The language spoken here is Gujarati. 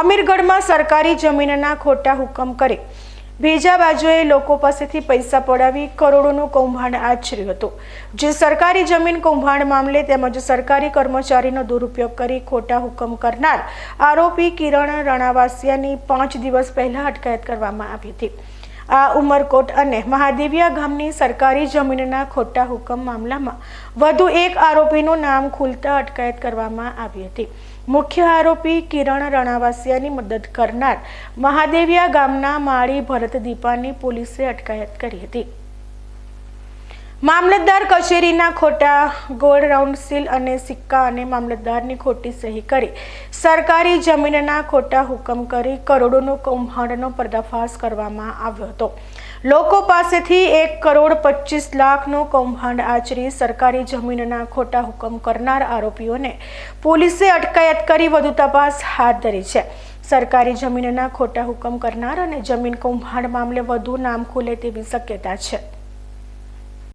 અમીરગઢમાં સરકારી જમીનના ખોટા હુકમ કરે. બીજા બાજુએ લોકો પાસેથી પૈસા પડાવી કરોડોનું કૌભાંડ આચર્યું હતું. જે સરકારી જમીન કૌભાંડ મામલે તેમજ સરકારી કર્મચારીનો દુરુપયોગ કરી ખોટા હુકમ કરનાર આરોપી કિરણ રણાવાસિયાની પાંચ દિવસ પહેલા અટકાયત કરવામાં આવી હતી. આ ઉમરકોટ અને મહાદેવિયા ગામની સરકારી જમીનના ખોટા હુકમ મામલામાં વધુ એક આરોપીનું નામ ખુલતા અટકાયત કરવામાં આવી હતી. મુખ્ય આરોપી કિરણ રણાવાસિયાની મદદ કરનાર મહાદેવિયા ગામના માળી ભરત દીપાની પોલીસે અટકાયત કરી હતી. મામલતદાર કચેરીના ખોટા ગોલ્ડ રાઉન્ડ સીલ અને સિક્કા અને મામલતદારની ખોટી સહી કરી. સરકારી જમીનના ખોટા હુકમ કરી કરોડોનું કૌભાંડનો પર્દાફાશ કરવામાં આવ્યો હતો. લોકો પાસેથી એક કરોડ પચીસ લાખનું કૌભાંડ આચરી સરકારી જમીનના ખોટા હુકમ કરનાર આરોપીઓને પોલીસે અટકાયત કરી વધુ તપાસ હાથ ધરી છે. સરકારી જમીનના ખોટા હુકમ કરનાર અને જમીન કૌભાંડ મામલે વધુ નામ ખુલે તેવી શક્યતા છે.